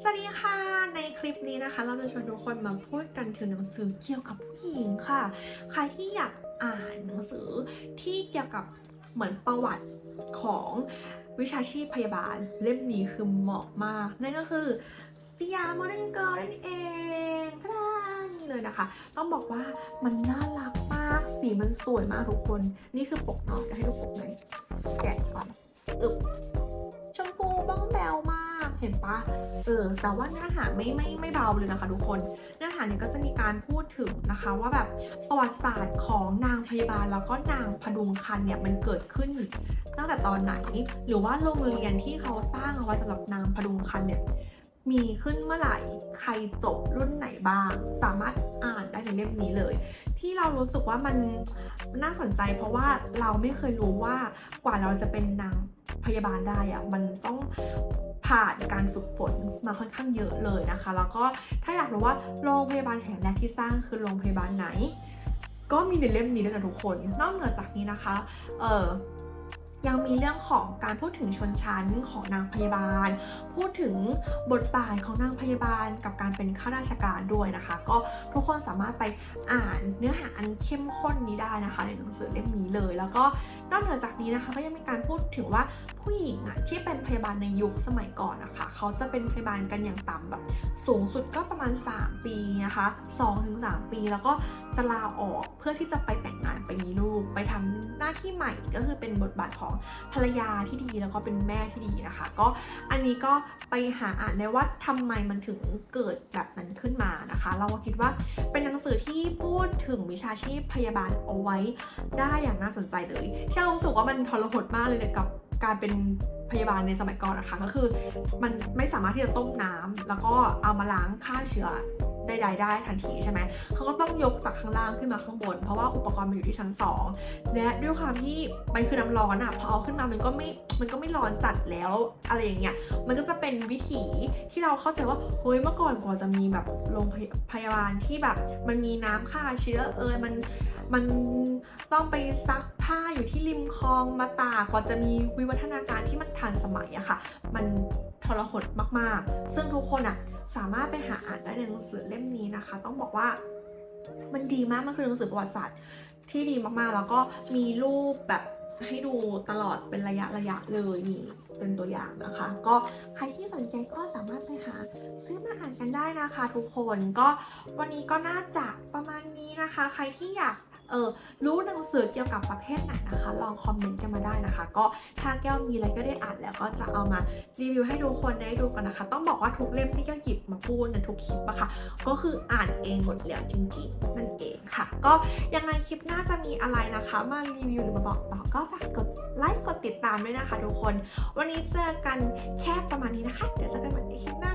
สวัสดีค่ะ ในคลิปนี้นะคะ เราจะชวนทุกคนมาพูดกันถึงหนังสือเกี่ยวกับผู้หญิงค่ะ ใครที่อยากอ่านหนังสือที่เกี่ยวกับเหมือนประวัติของวิชาชีพพยาบาลเล่มนี้คือเหมาะมาก นั่นก็คือสยามโมเดิร์นเกิร์ลนั่นเองท่านี่เลยนะคะ ต้องบอกว่ามันน่ารักมาก สีมันสวยมากทุกคน นี่คือปกเนาะจะให้ดูปกไหมแก เห็นปะเออแต่ว่าเนื้อหาไม่ไม่ไม่เบาเลยนะคะทุกคน เนื้อหาเนี่ยก็จะมีการพูดถึงนะคะว่าแบบประวัติศาสตร์ของนางพยาบาลแล้วก็นางพดุงคันเนี่ยมันเกิดขึ้นตั้งแต่ตอนไหน หรือว่าโรงเรียนที่เขาสร้างเอาไว้สำหรับนางพดุงคันเนี่ยมีขึ้นเมื่อไหร่ ใครจบรุ่นไหนบ้าง สามารถอ่านได้ในเล่มนี้เลย ที่เรารู้สึกว่ามันน่าสนใจเพราะว่าเราไม่เคยรู้ว่ากว่าเราจะเป็นนาง พยาบาลได้อะมันต้องผ่านการฝึกฝนมาค่อนข้างเยอะเลยนะคะ แล้วก็ถ้าอยากรู้ว่าโรงพยาบาลแห่งแรกที่สร้างคือโรงพยาบาลไหน ก็มีในเล่มนี้ด้วยนะทุกคน นอกเหนือจากนี้นะคะ เออ ยังมีเรื่องของการพูดถึงชนชั้นของนางพยาบาล พูดถึงบทบาทของนางพยาบาลกับการเป็นข้าราชการด้วยนะคะ ก็ทุกคนสามารถไปอ่านเนื้อหาอันเข้มข้นนี้ได้นะคะ ในหนังสือเล่มนี้เลย แล้วก็นอกเหนือจากนี้นะคะก็ยังมีการพูดถึงว่า ผู้หญิงอะที่เป็นพยาบาลในยุคสมัยก่อนนะคะเขาจะเป็นพยาบาลกันอย่างต่ำแบบ สูงสุดก็ประมาณ 3 ปีนะคะ2-3 ปีแล้วก็จะลาออกเพื่อที่จะไปแต่งงานไปมีลูก ไปทำหน้าที่ใหม่ก็คือเป็นบทบาทของภรรยาที่ดีแล้วก็เป็นแม่ที่ดีนะคะ ก็อันนี้ก็ไปหาอ่านได้ว่าทำไมมันถึงเกิดแบบนั้นขึ้นมานะคะ เราก็คิดว่าเป็นหนังสือที่พูดถึงวิชาชีพพยาบาลเอาไว้ได้อย่างน่าสนใจเลยที่เรารู้สึกว่ามันทรหดมากเลยกับ การเป็นพยาบาลในสมัยก่อนนะคะ ก็คือมันไม่สามารถที่จะต้มน้ำแล้วก็เอามาล้างฆ่าเชื้อ ใดๆได้ทันทีใช่ไหมเขาก็ต้องยกจากข้างล่างขึ้นมาข้างบน เพราะว่าอุปกรณ์มันอยู่ที่ชั้น 2 และด้วยความที่มันคือน้ำร้อนอะพอเอาขึ้นมามันก็ไม่มันก็ไม่ร้อนจัดแล้วอะไรอย่างเงี้ยมันก็จะเป็นวิถีที่เราเข้าใจว่าเฮ้ยเมื่อก่อนกว่าจะมีแบบโรงพยาบาลที่แบบ มันมีน้ำฆ่าเชื้อเอยมันมันต้องไปซักผ้าอยู่ที่ริมคลองมาตากกว่าจะมีวิวัฒนาการที่มันทันสมัยอะค่ะ มัน ทรหดมากๆ ซึ่งทุกคนอะสามารถไปหาอ่านได้ในหนังสือเล่มนี้นะคะ ต้องบอกว่ามันดีมากมันคือหนังสือประวัติศาสตร์ที่ดีมากๆ แล้วก็มีรูปแบบให้ดูตลอดเป็นระยะระยะเลยนี่เป็นตัวอย่างนะคะ ก็ใครที่สนใจก็สามารถไปหาซื้อมาอ่านกันได้นะคะ ทุกคนก็วันนี้ก็น่าจะประมาณนี้นะคะ ใครที่อยาก เออรู้หนังสือเกี่ยวกับประเภทไหนนะคะ ลองคอมเมนต์กันมาได้นะคะ ก็ถ้าแก้วมีอะไรก็ได้อ่านแล้วก็จะเอามารีวิวให้ทุกคนได้ดูกันนะคะ ต้องบอกว่าทุกเล่มที่แก้วหยิบมาพูดในทุกคลิปอะค่ะ ก็คืออ่านเองหมดแล้วจริงๆนั่นเองค่ะ ก็ยังไงคลิปหน้าจะมีอะไรนะคะ มารีวิวหรือมาบอกต่อก็ฝากกดไลค์กดติดตามด้วยนะคะ ทุกคน วันนี้เจอกันแค่ประมาณนี้นะคะ เดี๋ยวเจอกันใหม่ในคลิปหน้า